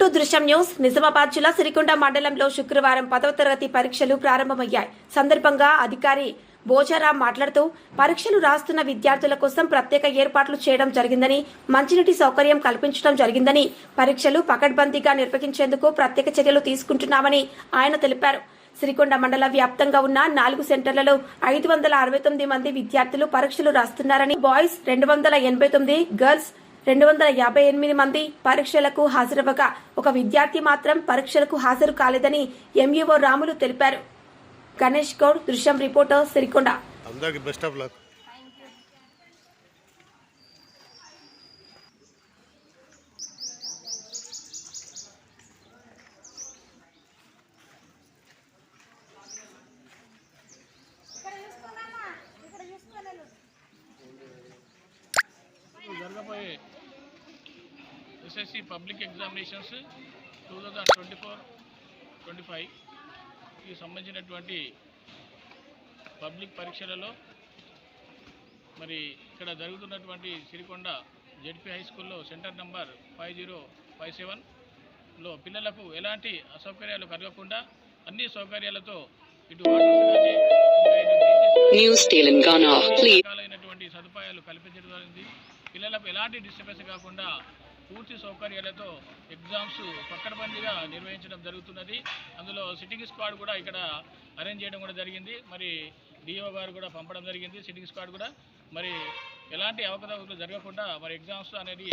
దృశ్యం న్యూస్. నిజామాబాద్ జిల్లా సిరికొండ మండలంలో శుక్రవారం పదవ తరగతి పరీక్షలు ప్రారంభమయ్యాయి. సందర్భంగా అధికారి భోజారాం మాట్లాడుతూ పరీక్షలు రాస్తున్న విద్యార్థుల కోసం ప్రత్యేక ఏర్పాట్లు చేయడం జరిగిందని మంచినీటి సౌకర్యం కల్పించడం జరిగిందని పరీక్షలు పకడ్బందీగా నిర్వహించేందుకు ప్రత్యేక చర్యలు తీసుకుంటున్నామని ఆయన తెలిపారు. సిరికొండ మండల వ్యాప్తంగా ఉన్న నాలుగు సెంటర్లలో ఐదు వందల అరవై తొమ్మిది మంది విద్యార్థులు పరీక్షలు రాస్తున్నారని బాయ్స్ రెండు వందల ఎనభై తొమ్మిది గర్ల్స్ రెండు వందల యాభై ఎనిమిది మంది పరీక్షలకు హాజరవ్వగా ఒక విద్యార్థి మాత్రం పరీక్షలకు హాజరు కాలేదని ఎంఈఓ రాములు తెలిపారు. గణేష్ గౌడ్ దృశ్యం రిపోర్టర్ సిరికొండ. అందరికి బెస్ట్ ఆఫ్ లక్. జరగబోయే SSC public examinations two thousand twenty four twenty ఫైవ్కి సంబంధించినటువంటి పబ్లిక్ పరీక్షలలో మరి ఇక్కడ జరుగుతున్నటువంటి సిరికొండ జెడ్పీ హై స్కూల్లో centre number five zero five సెవెన్లో పిల్లలకు ఎలాంటి అసౌకర్యాలు కలగకుండా అన్ని సౌకర్యాలతో ఇటు. రకాలైనటువంటి సదుపాయాలు కల్పించడం జరిగింది పిల్లలకు ఎలాంటి డిస్టర్బెన్స్ కాకుండా పూర్తి సౌకర్యాలతో ఎగ్జామ్స్ పక్కడబందీగా నిర్వహించడం జరుగుతున్నది. అందులో సిట్టింగ్ స్క్వాడ్ కూడా ఇక్కడ అరేంజ్ చేయడం కూడా జరిగింది. మరి డిఓ గారు కూడా పంపడం జరిగింది సిట్టింగ్ స్క్వాడ్ కూడా. మరి ఎలాంటి అవకతవకలు జరగకుండా మరి ఎగ్జామ్స్ అనేది